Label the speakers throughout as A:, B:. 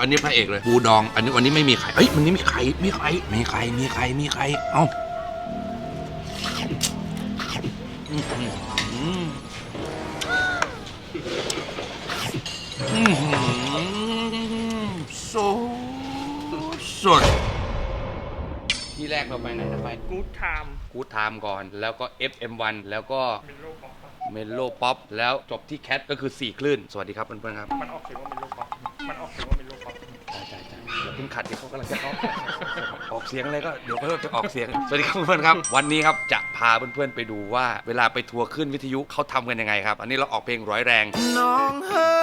A: อันนี้พระเอกเลยปูดอง อันนี้วันนี้ไม่มีไข่เอ้ยวันนี้มีไข่มีไข่มีไข่มีไข่มีไข่เอ้าอื้อหืออื้อหือโซสดที่แรกเราไปไหนนะไป
B: กูดไทม์
A: กูดไทม์ก่อน แล้วก็ FM1 แล้วก็
B: เมโลป๊อป
A: เมโลป๊อปแล้วจบที่แคทก็คือ 4 คลื่น สวัสดีครับเพื่อนๆครับ
B: มันออกเสียงว่าเมโลป๊อปมันออกเสียงว่า เพิ่
A: งขัดที่เขากำลังจะออกออกเสียงอะไรก็เดี๋ยวเพิ่มจะออกเสียงสวัสดีครับเพื่อนๆครับ วันนี้ครับจะพาเพื่อนๆไปดูว่าเวลาไปทัวร์ขึ้นวิทยุเขาทำกันยังไงครับ อันนี้เราออกเพลงร้อยแรง
C: น้องเฮอ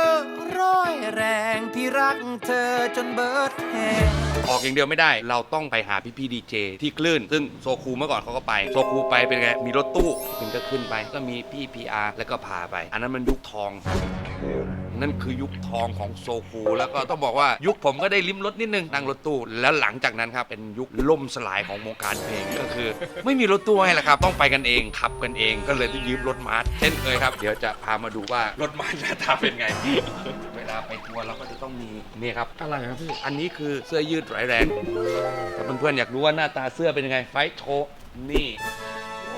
C: ร้อยแรงพี่รักเธอจนเบิดแหง
A: ออกอย่างเดียวไม่ได้ เราต้องไปหาพี่พี่ดีเจที่คลื่น ซึ่งโซคูเมื่อก่อนเขาก็ไป โซคูไปเป็นไง มีรถตู้ถึงก็ขึ้นไป ก็มีพี่พีอาร์แล้วก็พาไป อันนั้นมันยุคทอง นั่นคือยุคทองของโซคูแล้วก็ต้องบอกว่ายุคผมก็ได้ลิ้มรถนิดนึงนั่งรถตู้ แล้วหลังจากนั้นครับเป็นยุคล่มสลายของวงการเพลงก็คือ ไม่มีรถตู้ให้แล้วครับ ต้องไปกันเองขับกันเองก็เลยต้องยืมรถมาร์ทเช่นเคยครับ เดี๋ยวจะพามาดูว่ารถมาร์ทหน้าตาเป็นไง ลาไปทัวร์เราก็จะต้องมีนี่ครับ
B: อะไรครับพี่
A: อันนี้คือเสื้อยืดร้ายแรงถ้าเพื่อนๆอยากรู้ว่าหน้าตาเสื้อเป็นยังไงไฟท์โชว์นี่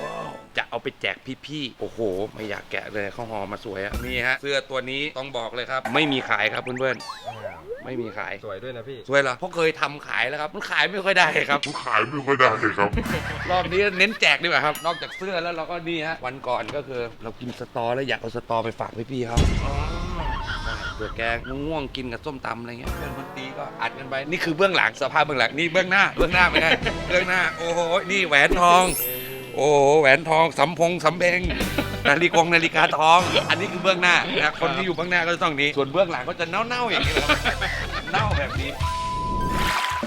A: ว้าวจะเอาไปแจกพี่ๆ โอ้โห ไม่อยากแกะเลยเขาห่อมาสวยอะนี่ฮะ เสื้อตัวนี้ต้องบอกเลยครับ ไม่มีขายครับเพื่อนๆ ไม่มีขาย
D: สวยด้วยนะพี่
A: สวยเหรอ เพราะเคยทำขายแล้วครับ มันขายไม่ค่อยได้ครับ
E: ขายไม่ค่อยได้ครับ
A: รอบนี้เน้นแจกดีกว่าครับ นอกจากเสื้อแล้วเราก็นี่ฮะ วันก่อนก็คือ เรากินสตอแล้วอยากเอาสตอไปฝากพี่ๆเขา เผื่อแกง่วงกินกับส้มตำอะไรเงี้ยเพื่อนคนตีก็อัดกันไปนี่คือเบื้องหลังสภาพเบื้องหลังนี่เบื้องหน้าเบื้องหน้าเป็นไงเบื้องหน้า โอ้โหนี่แหวนทอง โอ้โหแหวนทองสำพงสำเพงนาฬิกงนาฬิกาทอง อันนี้คือเบื้องหน้านะคนที่อยู่เบื้องหน้าก็จะต้องนี้ส่วนเบื้องหลังก็จะเน่าๆอย่างนี้แหละครับเน่าแบบนี้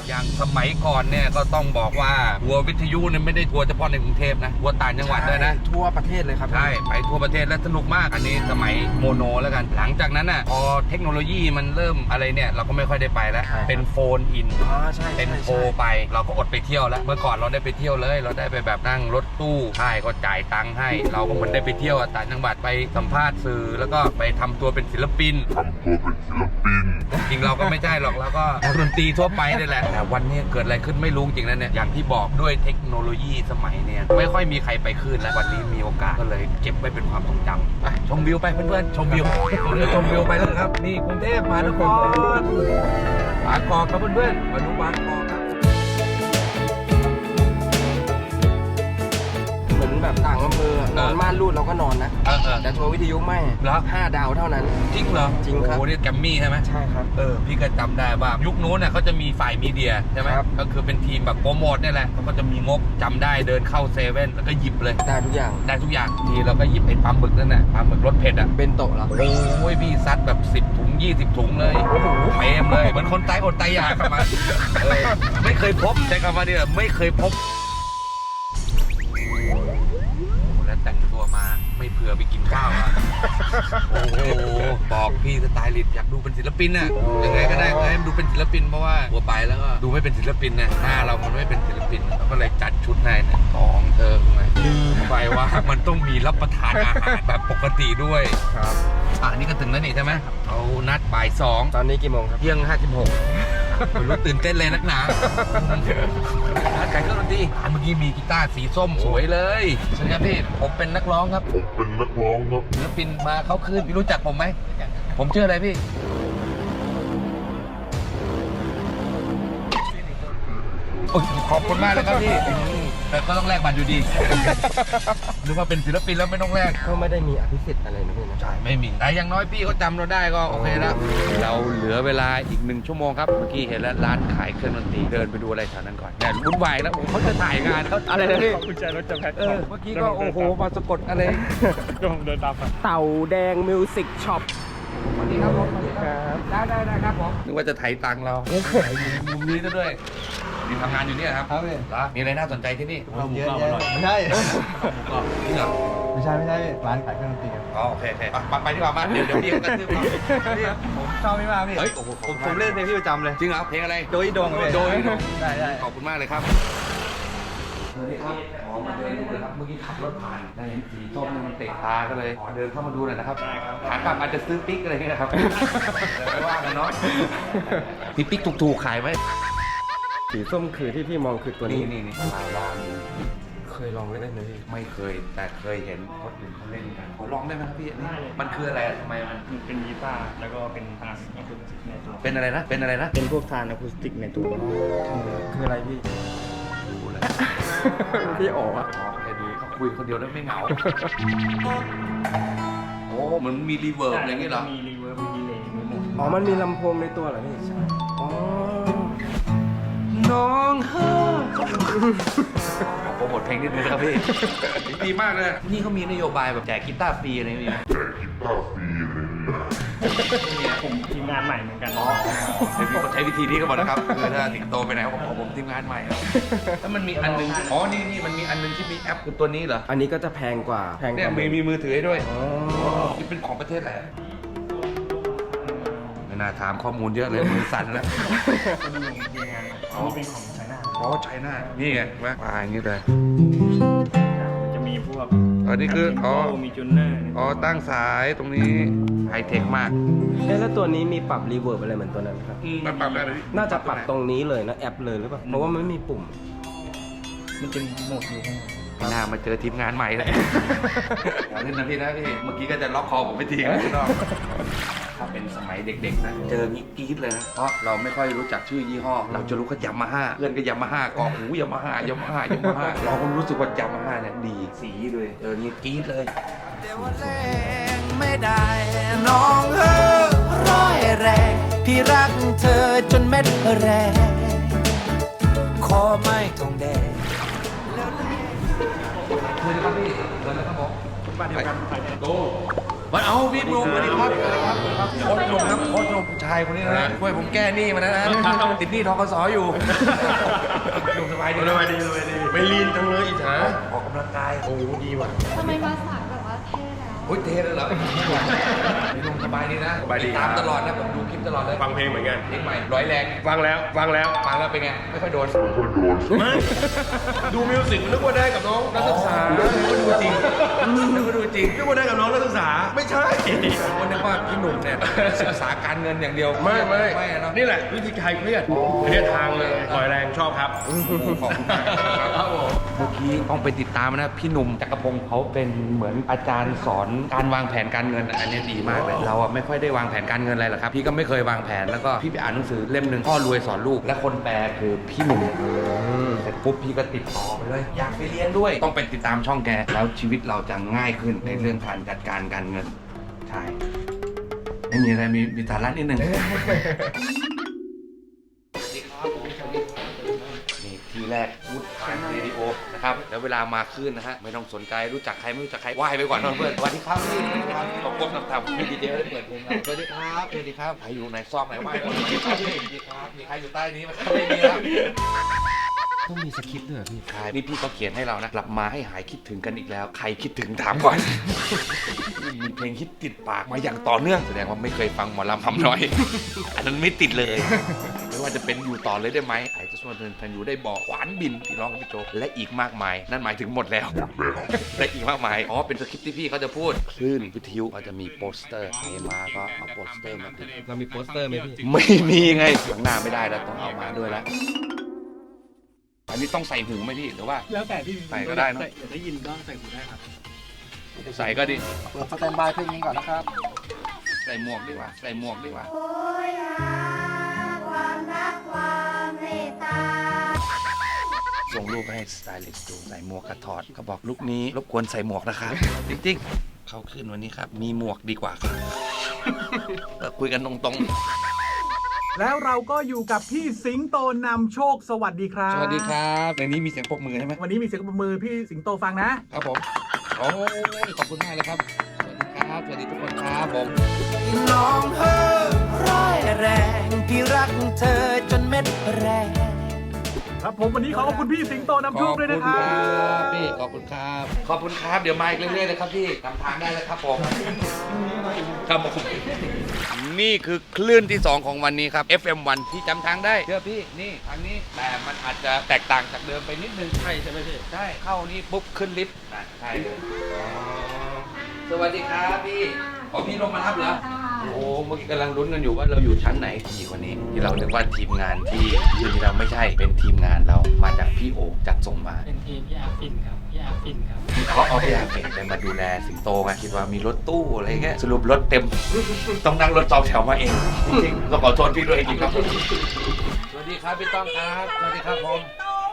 A: อย่างสมัยก่อนเนี่ยก็ต้องบอกว่าทัวร์วิทยุเนี่ยไม่ได้ทัวร์เฉพาะในกรุงเทพนะทัวร์ต่างจังหวัดด้วยนะ
D: ทั่วประเทศเลยครับ
A: ใช่ ไปทั่วประเทศและสนุกมากอันนี้สมัยโมโนแล้วกัน หลังจากนั้นน่ะพอเทคโนโลยีมันเริ่มอะไรเนี่ย เราก็ไม่ค่อยได้ไปแล้ว
D: ใช่ครับ
A: เป็นโฟนอิน
D: อ๋อใช่
A: เป็นโทรไปเราก็อดไปเที่ยวแล้ว เมื่อก่อนเราได้ไปเที่ยวเลย เราได้ไปแบบนั่งรถตู้ค่ายก็จ่ายตังค์ให้ เราก็เหมือนได้ไปเที่ยวอะต่างจังหวัดไปสัมภาษณ์สื่อ แล้วก็ไปทำตัวเป็นศิลปิน
E: ทำตัวเป็นศิลปิน
A: จริงเราก็ไม่ใช่หรอกเราก็นักดนตรีทั่วไปนี่แหละแต่วันนี้เกิดอะไรขึ้นไม่รู้จริงนะเนี่ยอย่างที่บอกด้วยเทคโนโลยีสมัยเนี่ยไม่ค่อยมีใครไปขึ้นแล้ววันนี้มีโอกาสก็เลยเก็บไว้เป็นความทรงจำไปชมวิวไปเพื่อนๆชมวิวเรือชมวิวไปแล้วครับนี่กรุงเทพมหานครปากกอกครับเพื่อนๆมาดูบางก
D: เภออะนอนม่านรูดเราก็นอนนะ
A: เออเออ
D: แต่ทัวร์วิทยุไม่
A: เหรอ
D: ห้าดาวเท่านั้น
A: จริงเหรอ
D: จริงครับ
A: โอ้โหนี่แกมมี่ใช่ไหม
D: ใช่ครับ
A: เออพี่ก็จำได้ว่ายุคนู้นน่ะเขาจะมีฝ่ายมีเดียใช่ไหม
D: ครับ
A: ก็คือเป็นทีมแบบโปรโมทเนี่ยแหละเขาก็จะมีงบจำได้เดินเข้าเซเว่นแล้วก็หยิบเลย
D: ได้ทุกอย่าง
A: ได้ทุกอย่างทีเราก็หยิบไอ้ปลาหมึกนั่นน่ะปลาหมึกรสเผ็ดอะ
D: เป็นโตะเหรอ
A: โอ้ยพี่ซัดแบบ 10 ถุง 20 ถุงเลยโอ้โหเต็มเลยเหมือนคนตายอดตายอยากครับมาเออไม่เคยพบใช้คำว่าเนี่ยไม่เคยพบ ไม่เผื่อไปกินข้าวอะ โอ้โห บอกพี่สไตลิสต์อยากดูเป็นศิลปินน่ะ ยังไงก็ได้ก็ให้มันดูเป็นศิลปินเพราะว่าหัวไปแล้วก็ดูไม่เป็นศิลปินนะหน้าเรามันไม่เป็นศิลปินเราก็เลยจัดชุดในเนี่ยของเธอมาลืมไปว่ามันต้องมีรับประทานอาหารแบบปกติด้วย
D: ครับ
A: อ่านี่ก็ถึงแล้วนี่ใช่ไหมเขานัดบ่ายสอง
D: ตอนนี้กี่โมงครับ
A: เที่ยงห้าสิบหก ไม่รู้ตื่นเต้นเลยนักหนาร้านขายเครื่องดนตรีร้านเมื่อกี้มีกีตาร์สีส้มสวยเลยสวัสดีครับพี่ ผมเป็นนักร้องครับ
E: ผมเป็นนักร้องครับ
A: ศิลปินมาเขาคืนพี่รู้จักผมไหม ผมชื่ออะไรพี่โอ้ยขอบคุณมากเลยครับพี่อืม แต่ก็ต้องแลกบัตรอยู่ดี นึกว่าเป็นศิลปินแล้วไม่ต้องแลก
D: ก็ไม่ได้มีอภิสิทธิ์อะไรนะพี่นะ
A: ใช่ไม่มี แต่อย่างน้อยพี่เขาจำเราได้ก็โอเคแล้ว เราเหลือเวลาอีกหนึ่งชั่วโมงครับ เมื่อกี้เห็นแล้วร้านขายเครื่องดนตรี เดินไปดูอะไรแถวนั้นก่อนเนี่ยวุ่นวายแล้วเขาจะถ่ายงานเขาอะไรนะพี่
B: กุญแจรถจะแพ็ค
A: เออเมื่อกี้ก็โอ้โหมาสะกดอะไร
B: เดี๋ยวผมเดินตามไป
D: เต่าแดงมิวสิกช็อป
A: สวัสดีครับผมสวัสดีครับ ได้ได้ได้ครับผม นึกว่าจะไถตังค์เราอยู่มุมนี้ซะด้วยนี่ ทำงานอยู่เนี่ยครับ
D: ครับพี่
A: เหรอมีอะไรน่าสนใจที่นี่
D: เยอะแยะไม่ใช่
A: นี่เหรอ
D: ไม่ใช่ไม่ใช่ร้านขายเครื่องดนตรีครับ
A: อ๋อโอเคโอเคอะไปไปดีกว่ามาเดี๋ยวเดี๋ยวพี่เขากระทืบเรา
D: ผมชอบไม่มากพี่
A: เฮ้ยโอ้โห
D: ผมผมเล่นเพลงพี่ประจำเลย
A: จริงเหรอเพลงอะไร
D: โดยดงพี่
A: โดย
D: ได้ได้
A: ขอบคุณมากเลยครับสวัสดีครับขอมาเดินดูเลยครับเมื่อกี้ขับรถผ่านได้เห็นสีส้มมันเตะตาก็เลยขอเดินเข้ามาดูหน่อยนะครับ
B: ได้ครับ
A: ขากลับอาจจะซื้อปิ๊กอะไรเงี้ยนะครับเดี๋ยวไม่ว่ากันเนาะมีปิ๊กถูกๆขายไหม
D: สีส้มคือที่พี่มองคือตัว
A: นี่
D: นี้
A: นี่นี่ลาวามี
D: เคยลองเล่นไหมพี่
A: ไม่เคยแต่เคยเห็นคนอื่นเขาเล่นกันขอลองได้ไหมครับพี่อันนี้
B: ได้เลย
A: มันคืออะไรอะทำไมมัน
B: มันเป็นกีตาร์แล้วก็เป็นทานอะคูสติกในตัว
A: เป็นอะไรนะเป็นอะไรนะ
B: เป็นพวกทานอะคูสติกในตัว
D: คืออะไรพี่
A: ดูเลย
D: พี่อ๋ออะ
A: อ๋อแค่ดูเขาคุยคนเดียวแล้วไม่เหงาโอ้เหมือนมีรีเวิร์บอะไรอย่างเงี้ยเหรอ
B: มีรีเวิร์บมีดีเลย์มีหมด
D: อ๋อมันมีลำโพงในตัวเหรอพี่ อ๋อ
A: น้องเฮ้อโปรโมทเพลงนิดนึงนะครับพี่ ดีมากเลย นี่เขามีนโยบายแบบแจกกีตาร์ฟรีอะไรมีไหม
E: แจกกีตาร์ฟรีเลยเนี่ย
B: ผมทีมงานใหม่เหมือนกัน
A: อ๋อเดี๋ยวมีคนใช้วิธีนี้กันหมดนะครับคือถ้าสิงโตไปไหนผมบอกผมทีมงานใหม่แล้วมันมีอันหนึงอ๋อนี่นี่มันมีอันหนึงที่มีแอปคือตัวนี้เหรอ
D: อันนี้ก็จะแพงกว่าแพงก
A: เนี่ย
D: ว่า
A: มีมีมือถือให้ด้วย
D: อ๋อ
A: นี่เป็นของประเทศอะไรอะไม่น่าถามข้อมูลเยอะเลยมือสั่นแล้ว
B: ก็ดูทีมงาน อันนี้เป็นของไชน่า
A: อ๋อใช่หน้านี่ไงมามาอย่างนี้เลย
B: มันจะมีพวก
A: อันนี้คืออ๋อ
B: มีจูเนอร์
A: อ๋อตั้งสายตรงนี้ไฮเทคมาก
D: เอ๊ะแล้วตัวนี้มีปรับรีเวิร์บอะไรเหมือนตัวนั้นไหมครับ
A: อืมมันปรับได้ไหมพี่
D: น่าจะปรับตรงนี้เลยนะแอปเลยหรือเปล่า เพราะว่ามันไม่มีปุ่ม
B: มันจะมีโหมดอยู่ข้างใน
A: ไม่น่ามาเจอทีมงานใหม่เลย อย่าเล่นนะพี่นะพี่ เมื่อกี้ก็จะล็อกคอผมไปทีนะข้างนอก ถ้าเป็นสมัยเด็กๆนะเจองี้กรี๊ดเลยนะเพราะเราไม่ค่อยรู้จักชื่อยี่ห้อ เราจะรู้ก็ยามาฮ่าเพื่อนก็ยามาฮ่ากองหูยามาฮ่ายามาฮ่ายามาฮ่าเราก็รู้สึกว่ายามาฮ่าเนี่ยดีสีเลยเจองี้กรี๊ดเลย
C: เดี๋ยวว่าแรงไม่ได้น้องเออร้อยแรงพี่รักเธอจนเม็ดแรงคอไม่ทองแดง
A: สวัสดีครับพี่สวัสดีครับผม
B: บ้านเดียวกันไปเนี่ย
A: โต มันเอาพี่บลูสวัสดีครับโค้ชหนุ่มครับโค้ชหนุ่มผู้ชายคนนี้นะช่วยผมแก้หนี้มาแล้วนะติดหนี้ทกสอยู่หนุ่มสบายดีสบายดีสบายดี
D: ไม่ลีนจังเลยอิจฉา
A: ออกกำลังกายโอ้ดีว่ะ
F: ทำไมมาสายแบบว่าเท่แล้ว
A: โอ้ยเทเลยเหรอหนุ่มสบายดีนะ
D: สบายดี
A: ตามตลอดนะผมดูคลิปตลอดเลย
D: ฟังเพลงเหมือนกัน
A: เพลงใหม่ร้อยแรง
D: ฟังแล้วฟังแล้ว
A: ฟังแล้วเป็นไงไม่ค่อยโดน
E: ก็โดน
D: ดูมิวสิกนึกว่าได้กับน้องนักศึกษา
A: ดูจริง นึกว่าดูจริง
D: นึกว่าได้กับน้องนักศึกษา ไม่ใช่
A: ผมก็นึกว่าพี่หนุ่มเนี่ยศึกษาการเงินอย่างเดียว
D: ไม่ไม่
A: ไม่เนาะ
D: นี่แหละวิธีคลายเครียดอันนี้ทางเลยปล่อยแรงชอบครับ
A: ขอบคุณครับผมเมื่อกี้ต้องไปติดตามนะพี่หนุ่มจักรพงศ์เขาเป็นเหมือนอาจารย์สอนการวางแผนการเงินอันนี้ดีมากเลยเราอะไม่ค่อยได้วางแผนการเงินอะไรหรอกครับ พี่ก็ไม่เคยวางแผนแล้วก็พี่ไปอ่านหนังสือเล่มหนึ่งพ่อรวยสอนลูกและคนแปลคือพี่หนุ่ม ร็จปุ๊บพี่ก็ติดต่อไปเลยอยากไปเรียนด้วย ต้องไปติดตามช่องแกแล้วชีวิตเราจะง่ายขึ้นในเรื่องการจัดการการเงินใช่ไม่มีอะไรมีมีสาระนิดนึงนี่ทีแรกพูดผ่านเรดิโอนะครับแล้วเวลามาขึ้นนะฮะไม่ต้องสนใจรู้จักใครไม่รู้จักใครไหว้ไปก่อนนะเพื่อนสวัสดีครับพี่สวัสดีครับขอบคุณคำถามพี่ดีเจได้เปิดเพลงเราสวัสดีครับสวัสดีครับใครอยู่ในซอกไหนไหว้ก่อนสวัสดีครับพี่สวัสดีครับมีใครอยู่ใต้นี้ไหมครับไม่มีครับ
D: ต้องมีสคริปต์ด้วยเหรอพี่
A: ใช่นี่พี่เขาเขียนให้เรานะกลับมาให้หายคิดถึงกันอีกแล้ว ใครคิดถึงถามก่อน มีเพลงฮิตติดปากมาอย่างต่อเนื่องแสดงว่าไม่เคยฟังหมอลำทำน้อย อันนั้นไม่ติดเลย ไม่ว่าจะเป็นอยู่ต่อเลยได้ไหมไอ้จะชวนเดินพันอยู่ได้บอกขวานบินที่ร้องกับพี่โจและอีกมากมาย นั่นหมายถึงหมดแล้วและอีกมากมายอ๋อเป็นสคริปต์ที่พี่เขาจะพูดคลื่นวิทยุเขาจะมีโปสเตอร์ใครมาก็เอาโปสเตอร์มาติด
D: เรามีโปสเตอร์ไหมพี่
A: ไม่มีไงข้างหน้าไม่ได้แล้วต้องเอามาด้วยแล้วอั นนี้ต้องใส่หูไหมพี่หรือว่า
B: แล้วแต่ที่
A: ใส่ก็ได้เนอะ
B: เดี๋ยวได้ยินก็ใส่หูได้ครับ
A: ใส่ก็ดี
G: เปิดสแตนบายเพลงนี้ก่อนนะครับ
A: ใส่หมวกดีกว่าใส่หมวกดีกว่า
F: โอ้ยหาความรักความเมตตา
A: ส่งรูปให้สไตลิสต์ดูใส่หมวกกระถอดเขาบอกลูกนี้รบกวนใส่หมวกนะครับ จริงๆ เขาขึ้นวันนี้ครับ มีหมวกดีกว่าครับ เออคุยกันตรง
H: แล้วเราก็อยู่กับพี่สิงโตนำโชคสวัสดีครั
A: ๆ
H: บ
A: สวัสดีครับในนี้มีเสียงปรบมือใช่ไหม
H: วันนี้มีเสียงปรบมือพี่สิงโตฟังนะ
A: ครับผมโอ้ยขอบคุณมากเลยครับ สวัสดีครับ สวัสดีทุกคนครับผม
C: น้องเออร้อยแรงพี่รักเธอจนเม็ดแรง
H: เอ ครับผมวันนี้ขอขอบคุณพี่สิงโตนำโชคด้วยนะครั
A: ขอบคุณครับบพี่ขอบคุณครับ ขอบคุณครับเดี๋ยวมาอีกเรื่อยๆเลยครับพี่จำทางได้เลยครับผมครับผมนี่คือคลื่นที่ 2 ของวันนี้ครับ FM1 ที่จำทางได้เชื่อพี่นี่ทางนี้แต่มันอาจจะแตกต่างจากเดิมไปนิดนึง
B: ใช่ใช่ไหมพี่
A: ใช่เข้านี่ปุ๊บขึ้นลิฟต์อะใช่เลยอ๋อสวัสดีครับพี่ขอพี่ลงมารับเหรอ โอ้เมื่อกี้กำลังลุ้นกันอยู่ว่าเราอยู่ชั้นไหนพี่คนนี้ ที่เรานึกว่าทีมงานที่คือที่เราไม่ใช่เป็นทีมงานเรามาจากพี่โอจัดส่งมา
B: เป็นทีมพี่อาฟินครับพี่อาฟินครับ
A: เขาเอาพี่อาเก่งไปมาดูแลสิงโตไงคิดว่ามีรถตู้อะไรเงี้ยสรุปรถเต็ม ต้องนั่งรถสองแถวมาเองจริงๆต้องขอโทษพี่ด้วยจริงๆครับผมสวัสดีครับพี่ต้องครับสวัสดีครับผม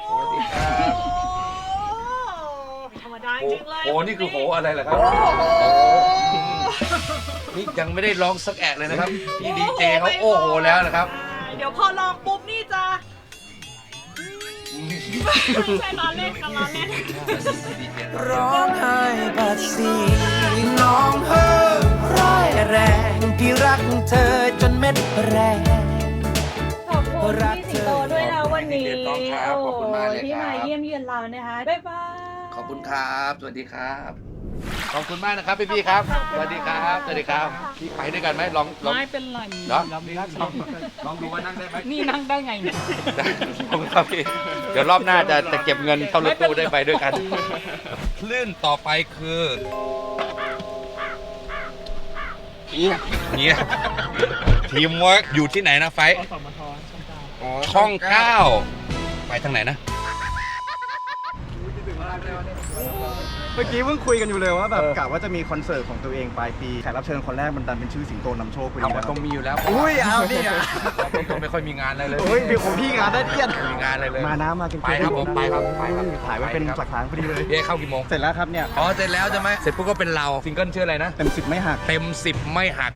A: สวัสดีครับ
I: ธรรมดาจริงๆเลย
A: โอ้นี่คือโหอะไรเหรอครับ นี่ยังไม่ได้ร้องสักแอะเลยนะครับ พี่ดีเจเขาโอ้โหแล้วนะครับ
I: เดี๋ยวพอลองปุ๊บนี่จะไม่ใช่ล้อเล่นกันล้อเล่น
C: ร้องไห้บัดสีน้องเฮ้อร้อยแรงพี่รักเธอจนเม็ดแรง
F: ขอบคุณพี่สิงโตด้วยนะวันนี้
A: ขอบคุณครับ
F: โอ้
A: ขอบคุณมากเลยครับ
F: ที่มาเยี่ยมเยือนเรานะคะ บ๊ายบาย
A: ขอบคุณครับ สวัสดีครับ ขอบคุณมากนะครับพี่พี่ๆครับ สวัสดีครับ สวัสดีครับ พี่ไปด้วยกันไหมลองลอง
B: ไม่เป็นไร
A: เนาะลองลองดูว่านั่งได้ไหม
B: นี่นั่งได้ไงเนี่ย
A: ได้ขอบคุณครับพี่ เดี๋ยวรอบหน้าจะจะเก็บเงินเข้ารถตู้ได้ไปด้วยกัน คลื่นต่อไปคือเนี่ยทีมเวิร์กอยู่ที่ไหนนะไฟท์
B: สมทช่องเก้า
A: ช่องเก้าไปทางไหนนะ
G: เมื่อกี้เพิ่งคุยกันอยู่เลยว่าแบบกะว่าจะมีคอนเสิร์ตของตัวเองปลายปีแขกรับเชิญคนแรกมันดันเป็นชื่อสิงโตนำโชคพอดี
A: เอา
G: แล้
A: มัน
G: ว
A: ต้องมีอยู่แล้ว
G: อุ้ยเอาดิ
A: ผมไม่ค่อยมีงานอะไรเลย
G: โอ้ยมีของพี่งานได้เดียน
A: ไม่มีงานอะไรเลย
G: มานะมาเก่งๆ
A: ไปครับผมไปครับไปครับ
G: ถ่ายไว้เป็นหลักฐานพอดีเลย
A: เย้เข้ากี่โมง
G: เสร็จแล้วครับเนี่ย
A: อ๋อเสร็จแล้วใช่ไหมเสร็จปุ๊บก็เป็นเราซิงเกิลชื่ออะไรนะ
G: เต็มสิบไม่หัก
A: เต็มสิบไม่หัก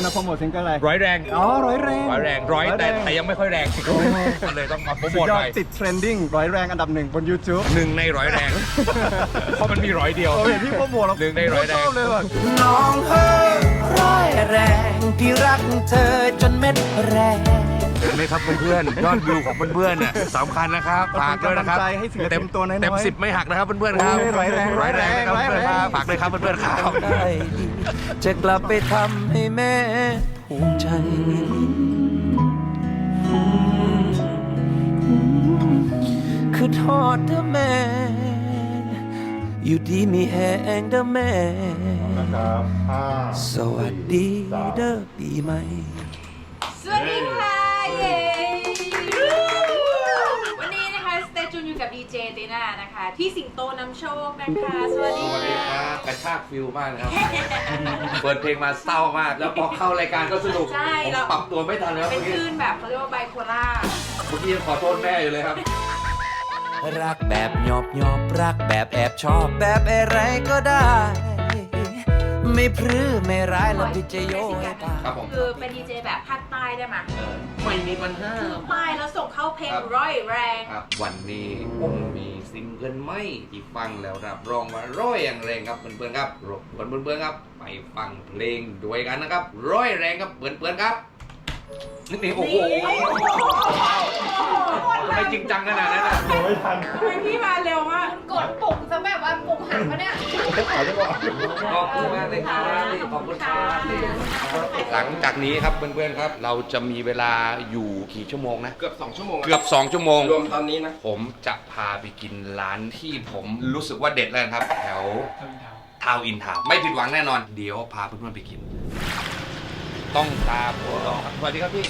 G: คุณโปรโมทซิงเกิลอะไร
A: ร้อยแรง
G: อ๋อร้อยแรง
A: ร้อยแรงร้อยแต่แต่ยังไม่ค่อยแรงก็เลยต้องมาโปร
G: สุ
A: โม
G: ด
A: ท
G: ยอ
A: ห
G: ด
A: น่อย
G: ติดเทรนดิ้งร้อยแรงอันดับหนึ่งบน YouTube
A: หนึ่งในร้อยแรงเพราะมันมีร้อยเดียว
G: โอ้ยพี่โปรโมทแล้ว
A: หนึ่งในร้อยแรง
G: ชอบเลยว่ะ
C: น้องเฮ้อร้อยแรงพี่รักเธอจนเม็ดแรง
A: เห็นไหมครับเพื่อนๆยอดวิวของเพื่อนๆเนี่ยสำคัญนะครับฝากด้วยนะครับ
G: เป็นกำลังใจให้ศิลปินตัวน้อยๆ
A: เต็มสิบไม่หักนะครับเพื่อนๆครับ
G: โอ้ยร้อยแรง
A: ร้อยแรงนะครับ
G: ร้อยแรง
A: เพื่อนๆครับฝากด้วยครับเพื่อนๆครับ
C: ได้ดี จะกลับไปทำให้แม่ภูมิใจ คือทอดเด้อแม่ อยู่ดีมีแหงเด้อแม่
E: นะครับห้า
C: สวัสดีเด้อปีใหม่
F: สวัสดีค่ะ เย้ กับดีเจตีน่านะคะ พี่สิงโตนำโชคนะคะ สวัสดี
A: สวัสดีค
F: ค่ะ
A: รับกระชากฟิลมากนะครับ เปิดเพลงมาเศร้ามาก แล้วพอเข้ารายการก็สนุก
F: ใช่
A: ผม
F: เรา
A: ปรับตัวไม่ทันแล้ว
F: เป็น
A: เมื่อกี้
F: คลื่นแบบเขาเรียกว่าไบโพล่า
A: เมื่อกี้ยังขอโทษแม่อยู่เลยครับ
C: รักแบบหยอบหยอบรักแบบแอบชอบแบบอะไรก็ได้ ไม่พรื้ไม่ร้ายแล้วพี่จะโยให้ตาย
A: ครับผม
F: คือเป็นดีเจแบบภาคใต้ได้ไหม
A: ไม่มีปัญหา
F: คือใต้แล้วส่งเข้าเพลง
A: ครับ
F: ร้อยแรง
A: ครับ วันนี้ผมมีซิงเกิลใหม่ที่ฟังแล้วรับรองว่าร้อยอย่างแรงครับเพื่อนๆครับรบกวนเพื่อนๆครับ ไปฟังเพลงด้วยกันนะครับ ร้อยแรงครับเพื่อนๆครับ นี่นี่โอ้โหทำไมจริงจังขนาดนั้นอะ
F: ทำไมพี่มาเร็วมาก กดปุ่มซะแบบว่าปุ่มหันมาเนี่ย
A: ขอบคุณมากเลยครับขอบคุณครับหลังจากนี้ครับเพื่อนๆครับ เราจะมีเวลาอยู่กี่ชั่วโมงนะ
D: เกือบ 2 ชั่วโมง
A: เกือบ 2 ชั่วโมง
D: รวมตอนนี้นะ
A: ผมจะพาไปกินร้านที่ผมรู้สึกว่าเด็ดแล้วนะครับ แถวทาวน์อินทาวน์ไม่ผิดหวังแน่นอน เดี๋ยวพาเพื่อนๆไปกิน ต้องตาปูดองครับสวัสดีครับพี่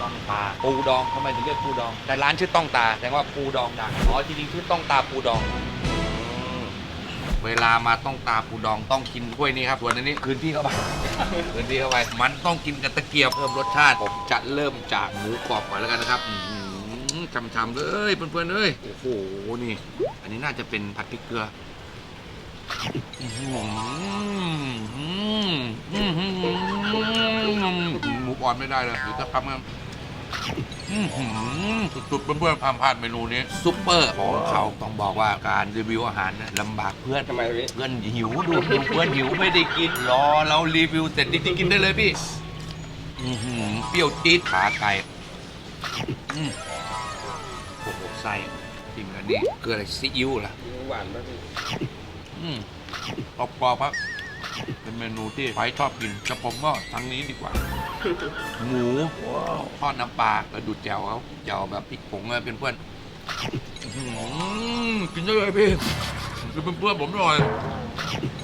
A: ต้องตาปูดองทำไมถึงเรียกปูดอง แต่ร้านชื่อต้องตาแสดงว่าปูดองดังอ๋อจริงๆชื่อต้องตาปูดองอืมเวลามาต้องตาปูดองต้องกินถ้วยนี้ครับส่วนอันนี้คืนพี่เข้าไปคืนพี่เข้าไปมันต้องกินกับตะเกียบเพิ่มรสชาติผมจะเริ่มจากหมูกรอบก่อนแล้วกันนะครับอื้อหือช่ำๆเลยเพื่อนๆเอ้ยโอ้โหนี่ อันนี้น่าจะเป็นผัดพริกเกลืออื้อ หมูอ่อนไม่ได้เลยเดี๋ยวจะทำกันสุดๆเพื่อนๆห้ามพลาดเมนูนี้ซุปเปอร์ของเขาต้องบอกว่าการรีวิวอาหารนะลำบากเพื่อน
D: ทำไมพี่
A: เพื่อนหิวดูดูเพื่อนหิวไม่ได้กินรอเรารีวิวเสร็จจริงๆกินได้เลยพี่เปรี้ยวจี๊ดขาไก่โอ้โหไส้จิ้มกันนี่เกลืออะไรซีอิ๊วล่ะ
D: หวานมาก
A: อืม กรอบๆครับ เป็นเมนูที่ไฟชอบกินแต่ผมก็ทางนี้ดีกว่า หมูทอดน้ำปลาแล้วดูแจ่วเขาแจ่วแบบพริกผงเลยเป็นเพื่อนอื้อหือกินได้เลยพี่คือเป็นเพื่อนผมหน่อย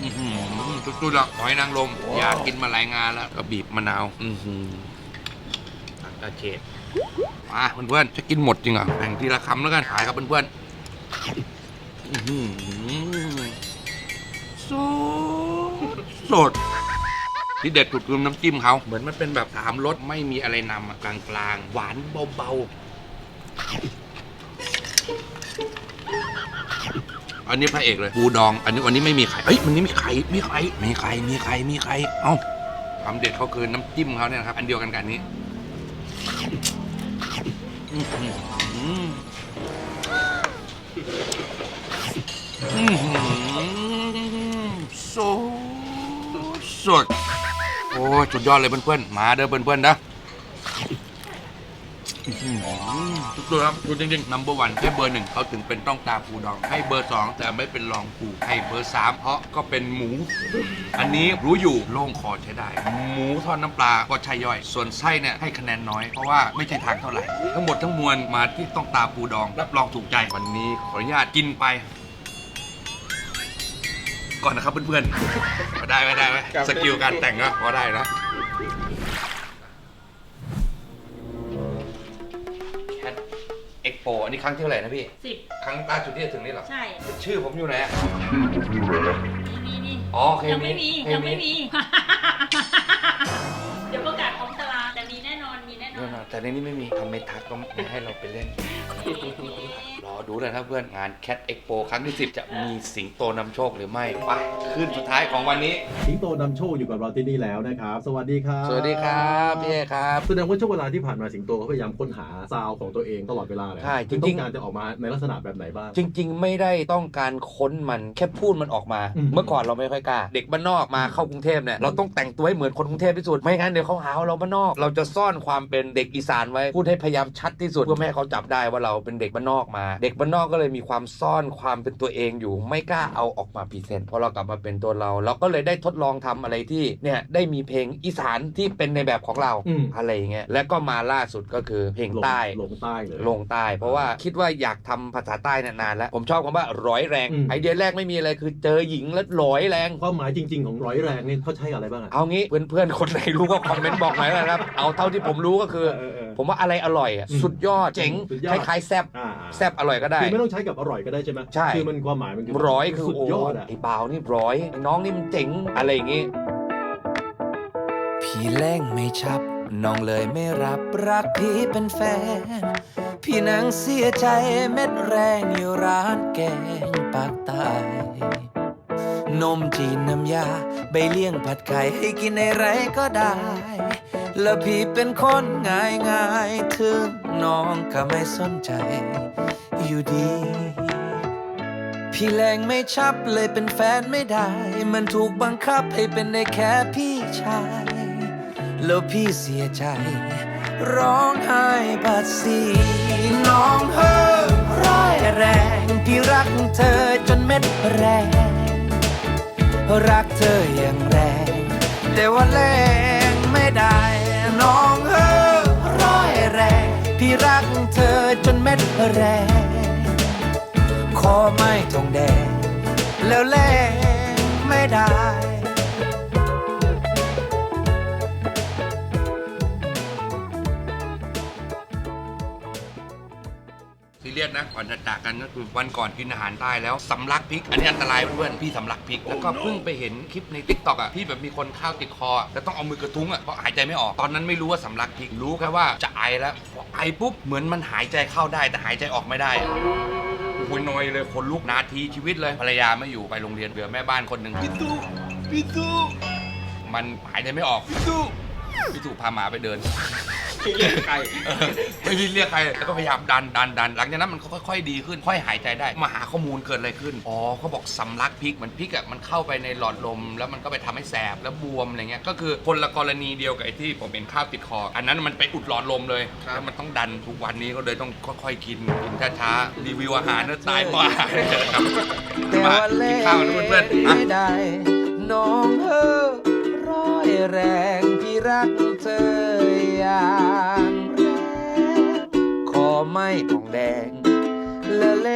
A: อื้อหือสุดๆอะหอยนางรมอยากกินมาหลายงานแล้วก็บีบมะนาว อือหือตักกระเฉดมาเพื่อนๆจะกินหมดจริงเหรอะแบ่งทีละคำแล้วกันขายครับเพื่อนๆอื้อหือ สดสดที่เด็ดสุดคือน้ำจิ้มเขาเหมือนมันเป็นแบบสามรสไม่มีอะไรนำอะกลางๆหวานเบาๆ อันนี้พระเอกเลยปูดอง อันนี้วันนี้ไม่มีไข่เอ้ยวันนี้มีไข่มีไข่มีไข่มีไข่มีไข่เอ้าความเด็ดเขาคือน้ำจิ้มเขาเนี่ยนะครับ อันเดียวกันกับอันนี้อื้อหืออื้อหือสด สดโอ้ยสุดยอดเลยเพื่อนๆ มาเด้อเพื่อนๆนะอื้อหือทุกตัวครับดูจริงๆ number one ให้เบอร์หนึ่งเขาถึงเป็นต้องตาปูดอง ให้เบอร์สองแต่ไม่เป็นรองปูให้เบอร์สามเพราะก็เป็นหมู อันนี้รู้อยู่โล่งคอใช้ได้ หมูทอดน้ำปลาก็ใช่ย่อย ส่วนไส้เนี่ยให้คะแนนน้อย เพราะว่าไม่ใช่ทางเท่าไหร่ ทั้งหมดทั้งมวลมาที่ต้องตาปูดอง รับรองถูกใจวันนี้ขออนุญาตกินไป ก่อนนะครับเพื่อนๆมาได้ไหมได้ไหมสกิลการแต่งก็พอได้นะแคทเอ็กโปอันนี้ครั้งที่เท่าไหร่นะพี่
I: สิบ
A: ครั้งล่าสุดที่จะถึงนี่เหรอ
I: ใช่
A: ชื่อผมอยู่ไหนอะ
I: มีมีมี
A: อ๋อเคย
I: ยังไม่มี
A: เคย
I: ยังไม่มี เดี๋ยวประกาศของตารางแต่มีแน่นอน มีแน่น
A: แน่
I: อน
A: นอน แต่ในนี้ไม่มีทำไม่ทักก็ไม่ให้เราไปเล่นรอ ดูเลยครับเพื่อนงาน Cat Expo ครั้งที่ 10 จะมีสิงโตนำโชคหรือไม่ไปขึ้นสุดท้ายของวันนี้
E: สิงโตนำโชคอยู่กับเราที่นี่แล้วนะครับ สวัสดีครับ
A: สวัสดีครับพี่เอครับ
E: แสดงว่าช่วงเวลาที่ผ่านมาสิงโตเขาพยายามค้นหาซาวด์ของตัวเองตลอดเวลาเลย
A: ใช่
E: ซึ่
A: จริงๆ
E: ต้องการจะออกมาในลักษณะแบบไหนบ้าง
A: จริง ๆ ไม่ได้ต้องการค้นมันแค่พูดมันออกมา
E: อืม
A: เมื่อก่อนเราไม่ค่อยกล้า เด็กบ้านนอกมาเข้ากรุงเทพเนี่ยเราต้องแต่งตัวให้เหมือนคนกรุงเทพที่สุดไม่งั้นเดี๋ยวเขาหาว่าเราบ้านนอก เราจะซ่อนความเป็นเด็กอีสานไว้พูดให้พยายามชัดที่สุดเพื่อไม่ให้เขาจับได้ว่าเราเป็นเด็กบ้านนอกมาเด็กบ้านนอกก็เลยมีความซ่อนความเป็นตัวเองอยู่ ไม่กล้าเอาออกมาพรีเซนต์พอเรากลับมาเป็นตัวเรา เราก็เลยได้ทดลองทำอะไรที่เนี่ยได้มีเพลงอีสานที่เป็นในแบบของเรา
E: อืม
A: อะไรอย่างเงี้ยและก็มาล่าสุดก็คือเพลง
E: ลง
A: ใต้
E: ลงใต้เลย
A: ลงใต้ เพราะว่าคิดว่าอยากทำภาษาใต้เนยนานแล้ว ผมชอบคำว่าร้อยแรง
E: อืม
A: ไอเดียแรกไม่มีอะไรคือเจอหญิงแล้วร้อยแรง
E: ความหมายจริง ๆ ของร้อยแรงนี่เขาใช้อะไรบ้างอะ
A: เอางี้เพื่อนๆคนไหนรู้ก็คอมเมนต์บอกหน่อยนะครับเอาเท่าที่ผมรู้ก็คือ
E: เออเออ
A: ผมว่าอะไรอร่อยอะ
E: อืม
A: สุดยอดเจ๋ง
E: สุดย
A: ค
E: อด
A: ล้ายๆแซบ
E: อ่า
A: แซบอร่อยก็ได้
E: คือไม่ต้องใช้กับอร่อยก็ได้ใช่ไหม
A: ใช่
E: คือมันความหมายมันคือ
A: ร้อยคือ
E: สุด
A: โอ้
E: ยอดอะ
A: ไอ้บ่าวนี่ร้อยไอ้น้องนี่มันเจ๋งอะไรอย่างงี้
C: พี่เล่งไม่ชับ น้องเลยไม่รับรักพี่เป็นแฟน พี่นังเสียใจเม็ดแรงอยู่ร้านแกงปากใต้นมจีนน้ำยา ใบเลี่ยงผัดไข่ให้กินอะไรก็ได้ แล้วพี่เป็นคนง่ายง่ายๆถึงน้องก็ไม่สนใจ อยู่ดี พี่แรงไม่ชับเลยเป็นแฟนไม่ได้ มันถูกบังคับให้เป็นได้แค่พี่ชาย แล้วพี่เสียใจ ร้องไห้บัดสีน้องเฮอร้อยแรง พี่รักเธอจนเม็ดแรง รักเธออย่างแรง แต่ว่าแรงไม่ได้ น้องเฮอร้อยแรง พี่รักเธอจนเม็ดแรง อไม่ทงแดง แล้วแลงไม่ได้
A: ซีเรียสนะก่อนจะจากกันก็คือวันก่อนกินอาหารใต้แล้วสำลักพริก อันนี้อันตรายเพื่อนพี่สำลักพริก แล้วก็เพิ่งไปเห็นคลิปในทิกต็อกอะพี่แบบมีคนข้าวติดคออะแล้วต้องเอามือกระทุ้งอะเพราะหายใจไม่ออกตอนนั้นไม่รู้ว่าสำลักพริกรู้แค่ว่าจะไอแล้วพอไอปุ๊บเหมือนมันหายใจเข้าได้แต่หายใจออกไม่ได้อะ โอ้โหนอยเลยคนลุกนาทีชีวิตเลยภรรยาไม่อยู่ไปโรงเรียนเหลือแม่บ้านคนหนึ่งพี่ตู้พี่ตู้มันหายใจไม่ออกพี่ตู้พี่ตู้พาหมาไปเดิน
D: เรียกใคร
A: เออไม่ได้เรียกใครแล้วก็พยายามดันดันดันหลังจากนั้นมันก็ค่อย ๆ ดีขึ้น ค่อยหายใจได้ มาหาข้อมูลเกิดอะไรขึ้น อ๋อเขาบอกสำลักพริกเหมือนพริกอะมันเข้าไปในหลอดลม แล้วมันก็ไปทำให้แสบแล้วบวมอะไรเงี้ย ก็คือคนละกรณีเดียวกับไอ้ที่ผมเป็นข้าวติดคอ อันนั้นมันไปอุดหลอดลมเลยแล้วมันต้องดันทุกวันนี้ก็เลยต้องค่อยๆกินกินช้าๆรีวิวอาหารนะตายเพราะอาหารครับ
C: แต่
A: มา
C: ว่าเล่
A: กินข้าวนะเพื่อนๆอะ
C: ได้น้องเออร้อยแรงพี่รักเธอ อย่างแรงขอไม่ทองแดงละเล